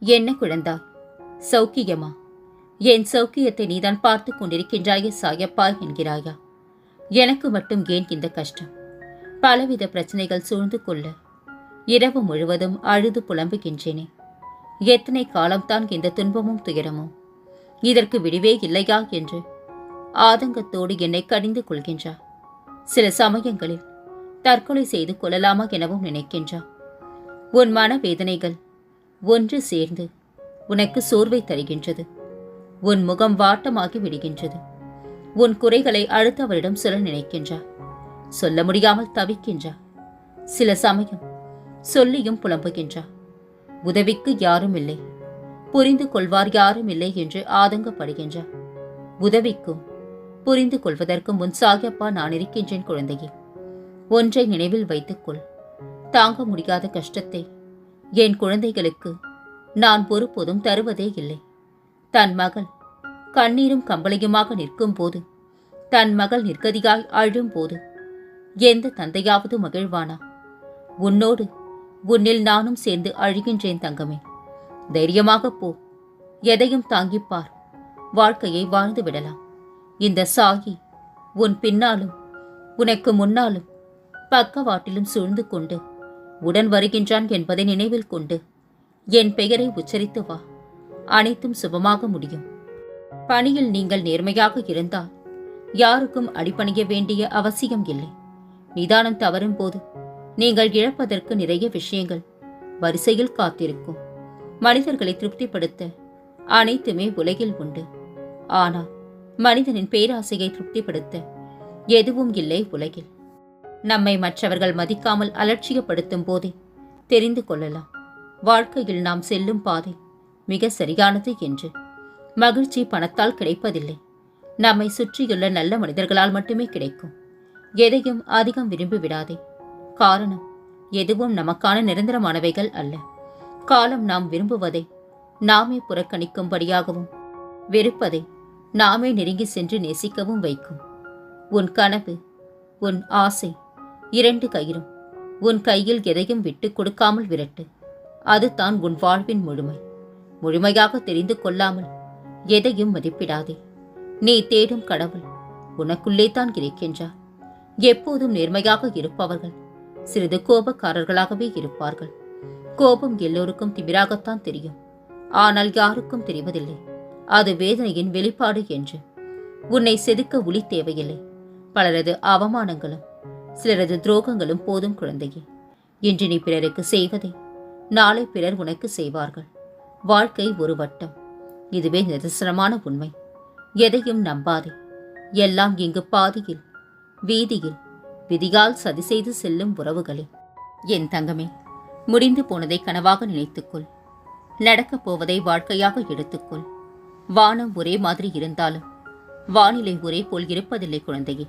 என்ன குழந்தா? சௌக்கியமா? என் சௌக்கியத்தை நீதான் பார்த்து கொண்டிருக்கின்றாயே சாயப்பா என்கிறாயா? எனக்கு மட்டும் ஏன் இந்த கஷ்டம்? பலவித பிரச்சனைகள் சூழ்ந்து கொள்ள இரவு முழுவதும் அழுது புலம்புகின்றேனே. எத்தனை காலம்தான் இந்த துன்பமும் துயரமும்? இதற்கு விடிவே இல்லையா என்று ஆதங்கத்தோடு என்னை கடிந்து கொள்கின்றா? சில சமயங்களில் தற்கொலை செய்து கொள்ளலாமா எனவும் நினைக்கின்றா? உன் மனவேதனைகள் ஒன்று சேர்ந்து உனக்கு சோர்வை தருகின்றது. உன் முகம் வாட்டமாகி விடுகின்றது. உன் குறைகளை அடுத்தவரிடம் சொல்ல நினைக்கின்றா. சொல்ல முடியாமல் தவிக்கின்றா. சில சமயம் சொல்லியும் புலம்புகின்றா. உதவிக்கு யாரும் இல்லை. புரிந்து கொள்வார் யாரும் இல்லை என்று ஆதங்கப்படுகின்றா. உதவிக்கும் புரிந்து கொள்வதற்கும் முன் சாகியப்பா நான் இருக்கின்றேன் குழந்தையே. ஒன்றை நினைவில் வைத்துக்கொள். தாங்க முடியாத கஷ்டத்தை என் குழந்தைகளுக்கு நான் ஒருபோதும் தருவதே இல்லை. தன் மகள் கண்ணீரும் கம்பளையுமாக நிற்கும் போது தன் மகள் நிற்கதியாய் அழும் போது எந்த தந்தையாவது மகிழ்வானா? உன்னோடு உன்னில் நானும் சேர்ந்து அழுகின்றேன் தங்கமே. தைரியமாக போ. எதையும் தாங்கிப்பார். வாழ்க்கையை வாழ்ந்து விடலாம். இந்த சாகி உன் பின்னாலும் உனக்கு முன்னாலும் பக்கவாட்டிலும் சூழ்ந்து கொண்டு உடன் வருகின்றான் என்பதை நினைவில் கொண்டு என் பெயரை உச்சரித்து வா. அனைத்தும் சுபமாக முடியும். பணியில் நீங்கள் நேர்மையாக இருந்தால் யாருக்கும் அடிப்பணிய வேண்டிய அவசியம் இல்லை. நிதானம் தவறும் போது நீங்கள் இழப்பதற்கு நிறைய விஷயங்கள் வரிசையில் காத்திருக்கும். மனிதர்களை திருப்திப்படுத்த அனைத்துமே உலகில் உண்டு. ஆனால் மனிதனின் பேராசையை திருப்திப்படுத்த எதுவும் இல்லை உலகில். நம்மை மற்றவர்கள் மதிக்காமல் அலட்சியப்படுத்தும் போதே தெரிந்து கொள்ளலாம். வாழ்க்கையில் நாம் செல்லும் பாதை மிக சரியானது என்று. மகிழ்ச்சி பணத்தால் கிடைப்பதில்லை. நம்மை சுற்றியுள்ள நல்ல மனிதர்களால் மட்டுமே கிடைக்கும். எதையும் அதிகம் விரும்பி விடாதே. காரணம் எதுவும் நமக்கான நிரந்தரமானவைகள் அல்ல. காலம் நாம் விரும்புவதை நாமே புறக்கணிக்கும்படியாகவும் வெறுப்பதை நாமே நெருங்கி சென்று நேசிக்கவும் வைக்கும். உன் கனவு உன் ஆசை இரண்டு கயிறும். உன் கையில் எதையும் விட்டுக் கொடுக்காமல் விரட்டு. அதுதான் உன் வாழ்வின் முழுமை. முழுமையாக தெரிந்து கொள்ளாமல் எதையும் மதிப்பிடாதே. நீ தேடும் கடவுள் உனக்குள்ளே தான் இருக்கின்றார். எப்போதும் நேர்மையாக இருப்பவர்கள் சிறிது கோபக்காரர்களாகவே இருப்பார்கள். கோபம் எல்லோருக்கும் திமிராகத்தான் தெரியும். ஆனால் யாருக்கும் தெரிவதில்லை. அது வேதனையின் வெளிப்பாடு என்று. உன்னை செதுக்க ஒளி தேவையில்லை. பலரது அவமானங்களும் சிலரது துரோகங்களும் போதும் குழந்தையே. இன்று நீ பிறருக்கு செய்வதை. நாளை பிறர் உனக்கு செய்வார்கள். வாழ்க்கை ஒரு வட்டம். இதுவே நிதர்சனமான உண்மை. எதையும் நம்பாதே. எல்லாம் இங்கு பாதியில் வீதியில் விதியால் சதி செய்து செல்லும் உறவுகளே. என் தங்கமே முடிந்து போனதை கனவாக நினைத்துக்கொள். நடக்கப் போவதை வாழ்க்கையாக எடுத்துக்கொள். வானம் ஒரே மாதிரி இருந்தாலும் வானிலை ஒரே போல் இருப்பதில்லை குழந்தையே.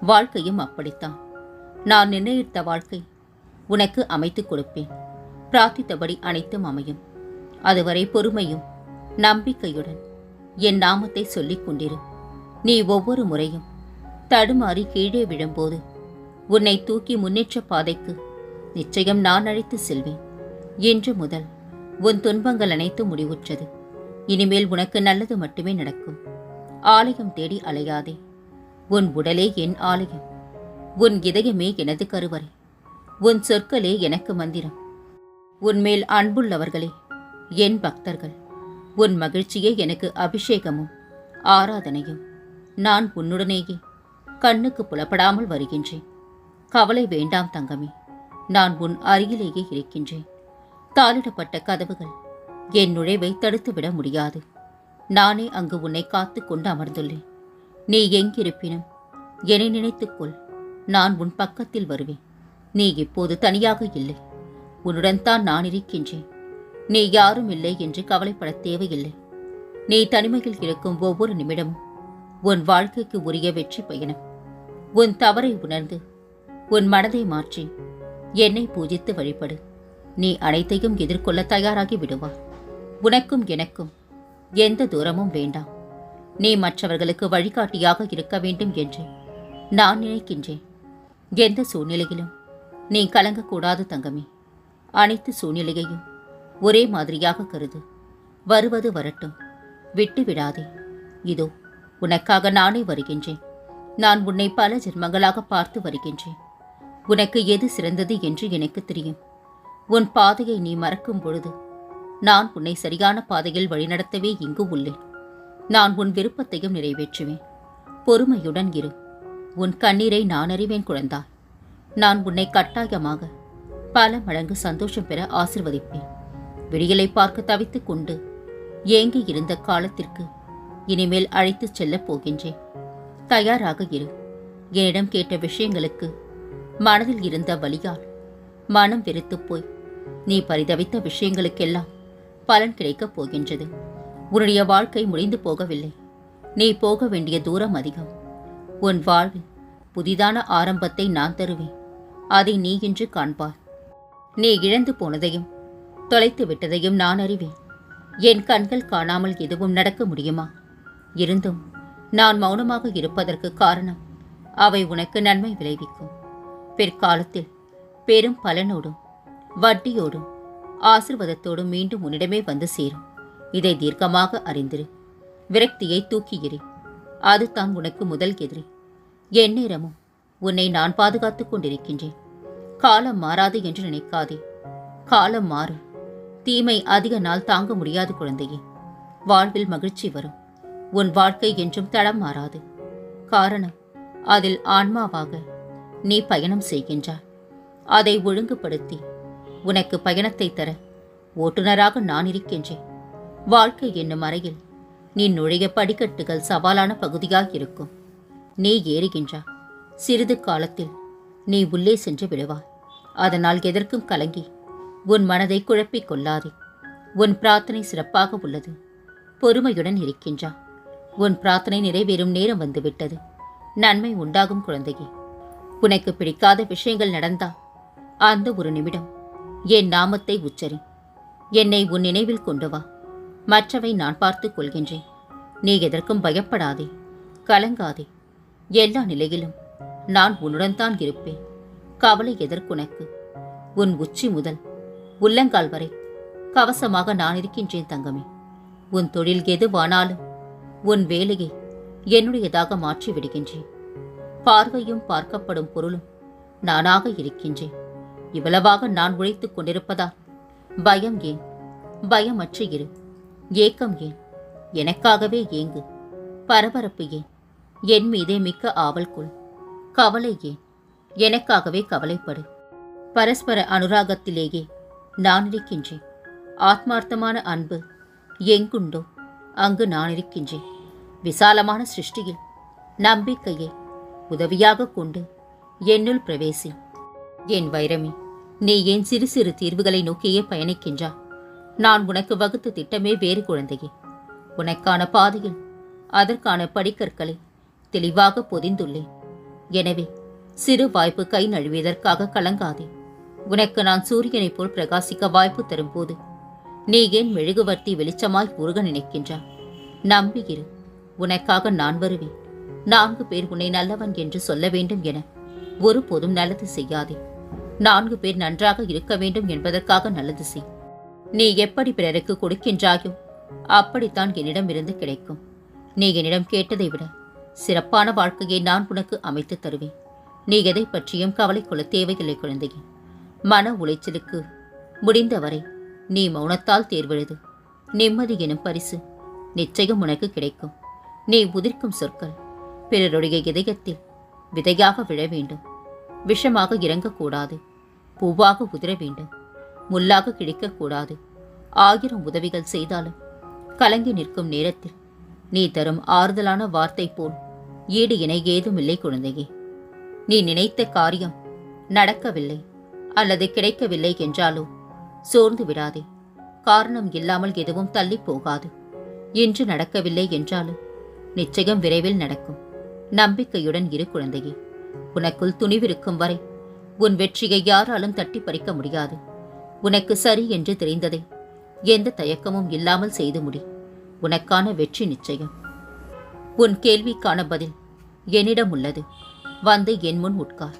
வாழ்க்கையும் அப்படித்தான். நான் நிர்ணயித்த வாழ்க்கை உனக்கு அமைத்துக் கொடுப்பேன். பிரார்த்தித்தபடி அனைத்தும் அமையும். அதுவரை பொறுமையும் நம்பிக்கையுடன் என் நாமத்தை சொல்லிக் கொண்டிரு. நீ ஒவ்வொரு முறையும் தடுமாறி கீழே விழும்போது உன்னை தூக்கி முன்னேற்ற பாதைக்கு நிச்சயம் நான் அழைத்து செல்வேன். இன்று முதல் உன் துன்பங்கள் அனைத்து முடிவுற்றது. இனிமேல் உனக்கு நல்லது மட்டுமே நடக்கும். ஆலயம் தேடி அலையாதே. உன் உடலே என் ஆலயம். உன் இதயமே எனது கருவறை. உன் சொற்களே எனக்கு மந்திரம். உன்மேல் அன்புள்ளவர்களே என் பக்தர்கள். உன் மகிழ்ச்சியே எனக்கு அபிஷேகமும் ஆராதனையும். நான் உன்னுடனேயே கண்ணுக்கு புலப்படாமல் வருகின்றேன். கவலை வேண்டாம் தங்கமே நான் உன் அருகிலேயே இருக்கின்றேன். தாளிடப்பட்ட கதவுகள் என் நுழைவை தடுத்துவிட முடியாது. நானே அங்கு உன்னை காத்து கொண்டு அமர்ந்துள்ளேன். நீ எங்கிருப்பினும் என்னை நினைத்துக்கொள். நான் உன் பக்கத்தில் வருவேன். நீ இப்போது தனியாக இல்லை. உன்னுடன் தான் நான் இருக்கின்றேன். நீ யாரும் இல்லை என்று கவலைப்பட தேவையில்லை. நீ தனிமையில் இருக்கும் ஒவ்வொரு நிமிடமும் உன் வாழ்க்கைக்கு உரிய வெற்றி பயணம். உன் தவறை உணர்ந்து உன் மனதை மாற்றி என்னை பூஜித்து வழிபடு. நீ அனைத்தையும் எதிர்கொள்ள தயாராகி விடுவாய் உனக்கும் எனக்கும் எந்த தூரமும் வேண்டாம். நீ மற்றவர்களுக்கு வழிகாட்டியாக இருக்க வேண்டும் என்று நான் நினைக்கின்றேன். எந்த சூழ்நிலையிலும். நீ கலங்கக்கூடாது தங்கமே. அனைத்து சூழ்நிலையையும் ஒரே மாதிரியாக கருது. வருவது வரட்டும். விட்டு விடாதே. இதோ உனக்காக நானே வருகின்றேன். நான் உன்னை பல ஜென்மங்களாக பார்த்து வருகின்றேன். உனக்கு எது சிறந்தது என்று எனக்கு தெரியும். உன் பாதையை நீ மறக்கும் பொழுது நான் உன்னை சரியான பாதையில் வழிநடத்தவே இங்கு உள்ளேன். நான் உன் விருப்பத்தையும் நிறைவேற்றுவேன். பொறுமையுடன் இரு. உன் கண்ணீரை நான் அறிவேன் குழந்தாய் நான் உன்னை கட்டாயமாக பல மடங்கு சந்தோஷம் பெற ஆசிர்வதிப்பேன். விடியலை பார்க்க தவித்துக் கொண்டு ஏங்கி இருந்த காலத்திற்கு இனிமேல் அழைத்துச் செல்லப் போகின்றேன். தயாராக இரு. என்னிடம் கேட்ட விஷயங்களுக்கு மனதில் இருந்த வழியால் மனம் வெறுத்துப் போய். நீ பரிதவித்த விஷயங்களுக்கெல்லாம் பலன் கிடைக்கப் போகின்றது. உன்னுடைய வாழ்க்கை முடிந்து போகவில்லை. நீ போக வேண்டிய தூரம் அதிகம். உன் வாழ்வில் புதிதான ஆரம்பத்தை நான் தருவேன். அதை நீ இன்று காண்பாய். நீ இழந்து போனதையும் தொலைத்து விட்டதையும் நான் அறிவேன். என் கண்கள் காணாமல் எதுவும் நடக்க முடியுமா? இருந்தும் நான் மௌனமாக இருப்பதற்கு காரணம் அவை உனக்கு நன்மை விளைவிக்கும். பிற்காலத்தில் பெரும் பலனோடும் வட்டியோடும் ஆசிர்வாதத்தோடும் மீண்டும் உன்னிடமே வந்து சேரும். இதை தீர்க்கமாக அறிந்திரு. விரக்தியை தூக்கி அதுதான் உனக்கு முதல் எதிரி. எந்நேரமும் உன்னை நான் பாதுகாத்துக் கொண்டிருக்கின்றேன். காலம் மாறாது என்று நினைக்காதே. காலம் மாறும் தீமை அதிக நாள் தாங்க முடியாது குழந்தையே. வாழ்வில் மகிழ்ச்சி வரும். உன் வாழ்க்கை என்றும் தடம் மாறாது. காரணம் அதில் ஆன்மாவாக நீ பயணம் செய்கின்றாய். அதை ஒழுங்குபடுத்தி உனக்கு பயணத்தை தர ஓட்டுநராக நான் இருக்கின்றேன். வாழ்க்கை என்னும் அறையில் நீ நுழைய படிக்கட்டுகள் சவாலான பகுதியாக இருக்கும். நீ ஏறுகின்றா. சிறிது காலத்தில் நீ உள்ளே சென்று விடுவாய். அதனால் எதற்கும் கலங்கி உன் மனதை குழப்பிக் கொள்ளாதே. உன் பிரார்த்தனை சிறப்பாக உள்ளது. பொறுமையுடன் இருக்கின்றா. உன் பிரார்த்தனை நிறைவேறும் நேரம் வந்துவிட்டது. நன்மை உண்டாகும் குழந்தையே. உனக்கு பிடிக்காத விஷயங்கள் நடந்தா அந்த ஒரு நிமிடம் என் நாமத்தை உச்சரி. என்னை உன் நினைவில் கொண்டு வா. மற்றவை நான் பார்த்துக் கொள்கின்றேன். நீ எதற்கும் பயப்படாதே கலங்காதே. எல்லா நிலையிலும் நான் உன்னுடன் தான் இருப்பேன். கவலை எதற்குனக்கு உன் உச்சி முதல் உள்ளங்கால் வரை கவசமாக நான் இருக்கின்றேன் தங்கமே. உன் தொழில் எதுவானாலும் உன் வேலையை என்னுடையதாக மாற்றி விடுகின்றேன். பார்வையும் பார்க்கப்படும் பொருளும் நானாக இருக்கின்றேன். இவ்வளவாக நான் உழைத்துக் கொண்டிருப்பதால் பயம் ஏன்? பயமற்று இரு. ஏக்கம் ஏன்? எனக்காகவே ஏங்கு. பரபரப்பு ஏன்? என் மீதே மிக்க ஆவல் கொள். கவலை ஏன்? எனக்காகவே கவலைப்படு. பரஸ்பர அனுராகத்திலேயே நான் இருக்கின்றேன். ஆத்மார்த்தமான அன்பு எங்குண்டோ அங்கு நான் இருக்கின்றேன். விசாலமான சிருஷ்டியில் நம்பிக்கையை உதவியாக கொண்டு என்னுள் பிரவேசி. என் வைரமே நீ ஏன் சிறு சிறு தீர்வுகளை நோக்கியே பயணிக்கின்றா நான் உனக்கு வகுத்த திட்டமே வேறு குழந்தையே. உனக்கான பாதையில் அதற்கான படிக்கற்களை தெளிவாக பொதிந்துள்ளேன். எனவே சிறு வாய்ப்பு கை நழுவியதற்காக கலங்காதே. உனக்கு நான் சூரியனைப் போல் பிரகாசிக்க வாய்ப்பு தரும்போது நீ ஏன் மெழுகுவர்த்தி வெளிச்சமாய் உருக நினைக்கின்றாய்? நம்பியிரு உனக்காக நான் வருவேன். நான்கு பேர் உன்னை நல்லவன் என்று சொல்ல வேண்டும் என ஒருபோதும் நல்லது செய்யாதே. நான்கு பேர் நன்றாக இருக்க வேண்டும் என்பதற்காக நல்லது செய். நீ எப்படி பிறருக்கு கொடுக்கின்றாயோ அப்படித்தான் என்னிடமிருந்து கிடைக்கும். நீ என்னிடம் கேட்டதை விட சிறப்பான வாழ்க்கையை நான் உனக்கு அமைத்து தருவேன். நீ எதை பற்றியும் கவலை கொள்ள தேவையில்லை குழந்தையே. மன உளைச்சலுக்கு முடிந்தவரை நீ மௌனத்தால் தேர்வெழுது. நிம்மதி எனும் பரிசு நிச்சயம் உனக்கு கிடைக்கும். நீ உதிர்க்கும் சொற்கள் பிறருடைய இதயத்தில் விதையாக விழ வேண்டும். விஷமாக இறங்கக்கூடாது. பூவாக உதிர வேண்டும். முள்ளாக கிடைக்கக்கூடாது. ஆயிரம் உதவிகள் செய்தாலும் கலங்கி நிற்கும் நேரத்தில் நீ தரும் ஆறுதலான வார்த்தை போல் ஈடு இணை ஏதுமில்லை குழந்தையே. நீ நினைத்த காரியம் நடக்கவில்லை அல்லது கிடைக்கவில்லை என்றாலோ சோர்ந்து விடாதே. காரணம் இல்லாமல் எதுவும் தள்ளி போகாது. இன்று நடக்கவில்லை என்றாலும் நிச்சயம் விரைவில் நடக்கும். நம்பிக்கையுடன் இரு குழந்தையே. உனக்குள் துணிவிருக்கும் வரை உன் வெற்றியை யாராலும் தட்டி பறிக்க முடியாது. உனக்கு சரி என்று தெரிந்ததை. எந்த தயக்கமும் இல்லாமல் செய்து முடி. உனக்கான வெற்றி நிச்சயம். உன் கேள்விக்கான பதில் என்னிடம் உள்ளது. வந்து என் முன் உட்கார்.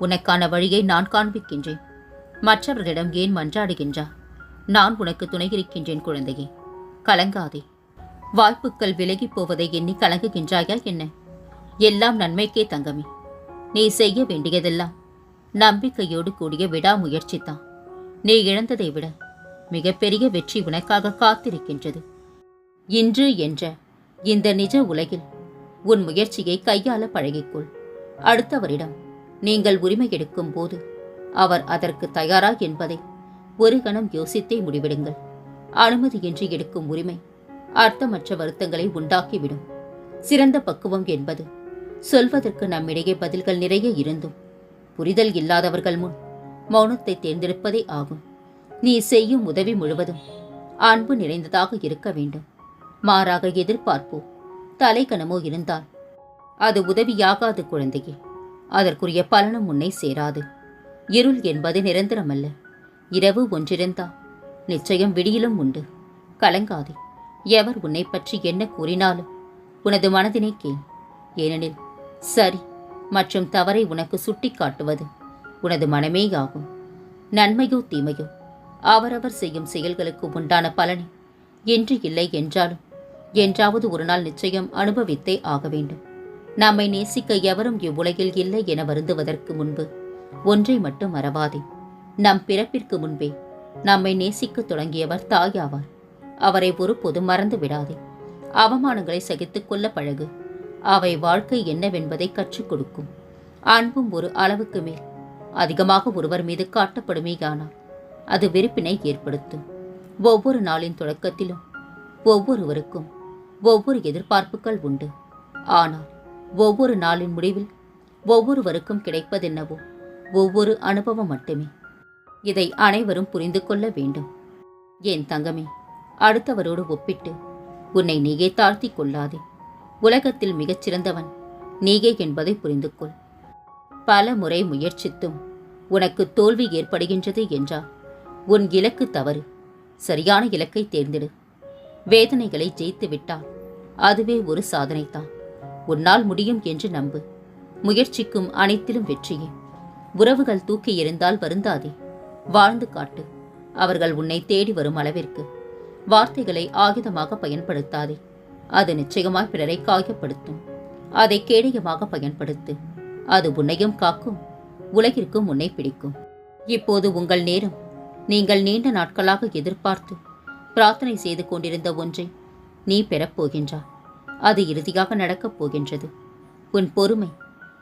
உனக்கான வழியை நான் காண்பிக்கின்றேன். மற்றவர்களிடம் ஏன் மன்றாடுகின்றா? நான் உனக்கு துணை இருக்கின்றேன் குழந்தையே. கலங்காதே. வாய்ப்புகள் விலகிப் போவதை எண்ணி கலங்குகின்றாயா என்ன? எல்லாம் நன்மைக்கே தங்கமே. நீ செய்ய வேண்டியதெல்லாம் நம்பிக்கையோடு கூடிய விடாமுயற்சிதான். நீ இழந்ததை விட மிகப்பெரிய வெற்றி உனக்காக காத்திருக்கின்றது. இன்று என்ற இந்த நிஜ உலகில் உன் முயற்சியை கையாள பழகிக்கொள். அடுத்தவரிடம் நீங்கள் உரிமை எடுக்கும் போது அவர் அதற்கு தயாரா என்பதை ஒரு கணம் யோசித்தே முடிவெடுங்கள். அனுமதியின்றி எடுக்கும் உரிமை அர்த்தமற்ற வருத்தங்களை உண்டாக்கிவிடும். சிறந்த பக்குவம் என்பது சொல்வதற்கு நம்மிடையே பதில்கள் நிறைய இருந்தும் புரிதல் இல்லாதவர்கள் முன் மௌனத்தை தேர்ந்தெடுப்பதே ஆகும். நீ செய்யும் உதவி முழுவதும் அன்பு நிறைந்ததாக இருக்க வேண்டும். மாறாக எதிர்பார்ப்போ தலைக்கணமோ இருந்தால் அது உதவியாகாது குழந்தையே. அதற்குரிய பலனும் உன்னை சேராது. இருள் என்பது நிரந்தரமல்ல. இரவு ஒன்றிருந்தா நிச்சயம் விடியிலும் உண்டு. கலங்காதே. எவர் உன்னை பற்றி என்ன கூறினாலும் உனது மனதினை கேள். ஏனெனில் சரி மற்றும் தவறை உனக்கு சுட்டி காட்டுவது உனது மனமேயாகும். நன்மையோ தீமையோ அவரவர் செய்யும் செயல்களுக்கு உண்டான பலனை. என்று இல்லை என்றாலும் என்றாவது ஒரு நாள் நிச்சயம் அனுபவித்தே ஆக வேண்டும். நம்மை நேசிக்க எவரும் இவ்வுலகில் இல்லை என வருந்துவதற்கு முன்பு ஒன்றை மட்டும் மறவாதே. நம் பிறப்பிற்கு முன்பே நம்மை நேசிக்கத் தொடங்கியவர் தாயாவார். அவரை ஒருபோதும் மறந்து விடாதே. அவமானங்களை சகித்துக் கொள்ள பழகு. அவை வாழ்க்கை என்னவென்பதை கற்றுக் கொடுக்கும். அன்பும் ஒரு அளவுக்கு மேல். அதிகமாக ஒருவர் மீது காட்டப்படுமேயானால் அது வெறுப்பினை ஏற்படுத்தும். ஒவ்வொரு நாளின் தொடக்கத்திலும் ஒவ்வொருவருக்கும் ஒவ்வொரு எதிர்பார்ப்புகள் உண்டு. ஆனால் ஒவ்வொரு நாளின் முடிவில் ஒவ்வொருவருக்கும் கிடைப்பதென்னவோ ஒவ்வொரு அனுபவம் மட்டுமே. இதை அனைவரும் புரிந்து கொள்ள வேண்டும். என் தங்கமே அடுத்தவரோடு ஒப்பிட்டு உன்னை நீயே தாழ்த்திக் கொள்ளாதே. உலகத்தில் மிகச் சிறந்தவன் நீயே என்பதை புரிந்து கொள். பல முறை முயற்சித்தும் உனக்கு தோல்வி ஏற்படுகின்றது என்றால் உன் இலக்கு தவறு. சரியான இலக்கை தேர்ந்தெடு. வேதனைகளை ஜெயித்து விட்டால் அதுவே ஒரு சாதனைதான். உன்னால் முடியும் என்று நம்பு. முயற்சிக்கும் அனைத்திலும் வெற்றியே. உறவுகள் தூக்கி எறிந்தால் வருந்தாதே. வாழ்ந்து காட்டு. அவர்கள் உன்னை தேடி வரும் அளவிற்கு. வார்த்தைகளை ஆயுதமாக பயன்படுத்தாதே. அது நிச்சயமாய் பிறரை காயப்படுத்தும். அதை கேடயமாக பயன்படுத்து. அது உன்னையும் காக்கும். உலகிற்கும் உன்னை பிடிக்கும். இப்போது உங்கள் நேரம். நீங்கள் நீண்ட நாட்களாக எதிர்பார்த்து பிரார்த்தனை செய்து கொண்டிருந்த ஒன்றை நீ பெறப்போகின்றாய் அது இறுதியாக நடக்கப் போகின்றது. உன் பொறுமை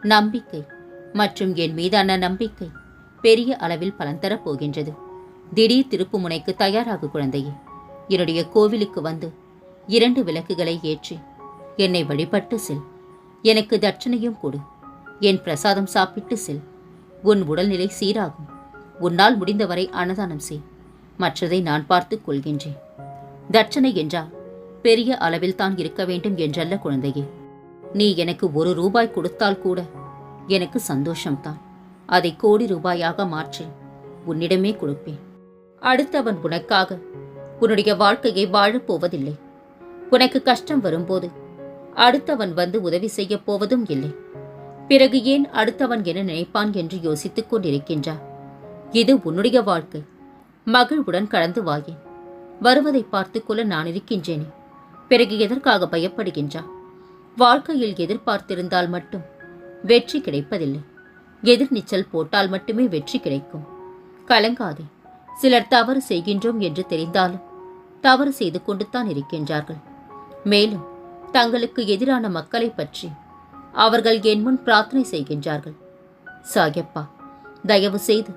நம்பிக்கை மற்றும் என் மீதான நம்பிக்கை பெரிய அளவில் பலன் தரப் போகின்றது. திடீர் திருப்புமுனைக்கு தயாராகு குழந்தையே. என்னுடைய கோவிலுக்கு வந்து இரண்டு விளக்குகளை ஏற்றி என்னை வழிபட்டு செல். எனக்கு தட்சணையும் கொடு. என் பிரசாதம் சாப்பிட்டு செல். உன் உடல்நிலை சீராகும். உன்னால் முடிந்தவரை அன்னதானம் செய். மற்றதை நான் பார்த்துக் கொள்கின்றேன். தட்சணை என்றால் பெரிய அளவில் தான் இருக்க வேண்டும் என்றல்ல குழந்தையே. நீ எனக்கு ஒரு ரூபாய் கொடுத்தால் கூட எனக்கு சந்தோஷம்தான். அதை கோடி ரூபாயாக மாற்றி. உன்னிடமே கொடுப்பேன். அடுத்தவன் உனக்காக உன்னுடைய வாழ்க்கையை வாழப் போவதில்லை. உனக்கு கஷ்டம் வரும்போது அடுத்தவன் வந்து உதவி செய்யப் போவதும் இல்லை. பிறகு ஏன் அடுத்தவன் என நினைப்பான் என்று யோசித்துக் கொண்டிருக்கின்றார். இது உன்னுடைய வாழ்க்கை. மகிழ்வுடன் கடந்து வாயேன். வருவதை பார்த்துக்கொள்ள நான் இருக்கின்றேனே. பிறகு எதற்காக பயப்படுகின்றார் வாழ்க்கையில் எதிர்பார்த்திருந்தால் மட்டும் வெற்றி கிடைப்பதில்லை. எதிர்நீச்சல் போட்டால் மட்டுமே வெற்றி கிடைக்கும். கலங்காதே. சிலர் தவறு செய்கின்றோம் என்று தெரிந்தாலும் தவறு செய்து கொண்டுதான் இருக்கின்றார்கள். மேலும் தங்களுக்கு எதிரான மக்களை பற்றி அவர்கள் என் முன் பிரார்த்தனை செய்கின்றார்கள். சாயப்பா தயவு செய்து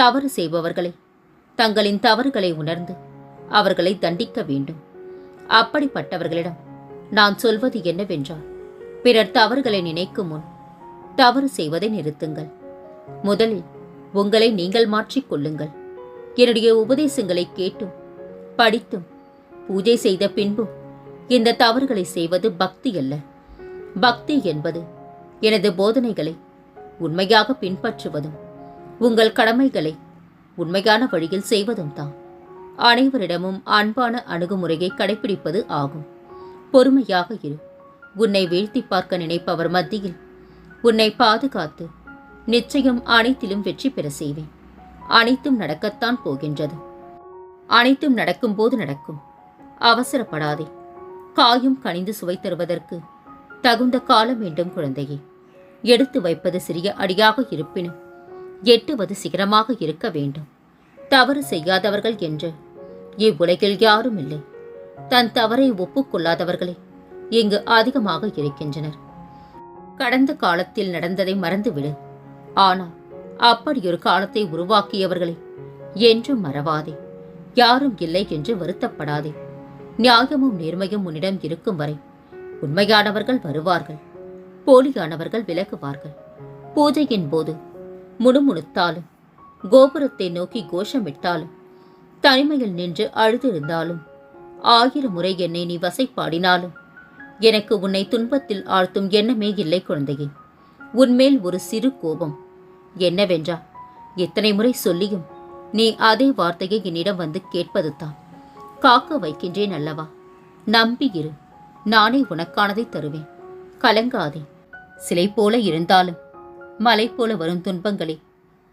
தவறு செய்பவர்களை தங்களின் தவறுகளை உணர்ந்து அவர்களை தண்டிக்க வேண்டும். அப்படிப்பட்டவர்களிடம் நான் சொல்வது என்னவென்றால் பிறர் தவறுகளை நினைக்கும் முன் தவறு செய்வதை நிறுத்துங்கள். முதலில் உங்களை நீங்கள் மாற்றிக் கொள்ளுங்கள். என்னுடைய உபதேசங்களை கேட்டும் படித்தும் பூஜை செய்த பின்பும் இந்த தவறுகளை செய்வது பக்தி அல்ல. பக்தி என்பது எனது போதனைகளை உண்மையாக பின்பற்றுவதும் உங்கள் கடமைகளை உண்மையான வழியில் செய்வதும் தான். அனைவரிடமும் அன்பான அணுகுமுறையை கடைபிடிப்பது ஆகும். பொறுமையாக இரு. உன்னை வீழ்த்தி பார்க்க நினைப்பவர் மத்தியில் உன்னை பாதுகாத்து நிச்சயம் அனைத்திலும் வெற்றி பெற செய்வேன். அனைத்தும் நடக்கத்தான் போகின்றது. அனைத்தும் நடக்கும்போது நடக்கும். அவசரப்படாதே. காயும் கனிந்து சுவை தருவதற்கு தகுந்த காலம் வேண்டும் குழந்தையே. எடுத்து வைப்பது சிறிய அடியாக இருப்பினும் எட்டுவது சிகரமாக இருக்க வேண்டும். தவறு செய்யாதவர்கள் என்று. இவ்வுலகில் யாரும் இல்லை. தன் தவறை ஒப்புக்கொள்ளாதவர்களே இங்கு அதிகமாக இருக்கின்றனர். கடந்த காலத்தில் நடந்ததை மறந்துவிடு. ஆனால் அப்படியொரு காலத்தை உருவாக்கியவர்களே என்றும் மறவாதே. யாரும் இல்லை என்று வருத்தப்படாதே. நியாயமும் நேர்மையும் உன்னிடம் இருக்கும் வரை உண்மையானவர்கள் வருவார்கள். போலியானவர்கள் விலகுவார்கள். பூஜையின் போது முணுமுணுத்தாலும் கோபுரத்தை நோக்கி கோஷமிட்டாலும் தனிமையில் நின்று அழுதிருந்தாலும் ஆயிரம் முறை என்னை நீ வசைப்பாடினாலும் எனக்கு உன்னை துன்பத்தில் ஆழ்த்தும் எண்ணமே இல்லை குழந்தையே. உன்மேல் ஒரு சிறு கோபம். என்னவென்றா? எத்தனை முறை சொல்லியும் நீ அதே வார்த்தையை என்னிடம் வந்து கேட்பதுதான். காக்க வைக்கின்றேன் அல்லவா? நம்பி இரு நானே உனக்கானதை தருவேன். கலங்காதே. சிலை போல இருந்தாலும் மலை போல வரும் துன்பங்களை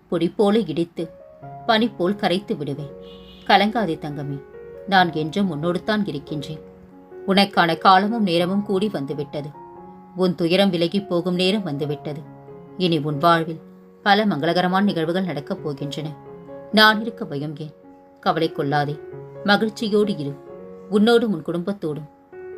பொடி போல இடித்து பனி போல் கரைத்து விடுவேன். கலங்காதே தங்கமே. நான் என்றும் உன்னோடு தான் இருக்கின்றேன். உனக்கான காலமும் நேரமும் கூடி வந்துவிட்டது. உன் துயரம் விலகி போகும் நேரம் வந்துவிட்டது. இனி உன் வாழ்வில் பல மங்களகரமான நிகழ்வுகள் நடக்கப் போகின்றன. நான் இருக்க பயம் ஏன்? கவலை கொள்ளாதே. மகிழ்ச்சியோடு இரு. உன்னோடும் உன் குடும்பத்தோடும்.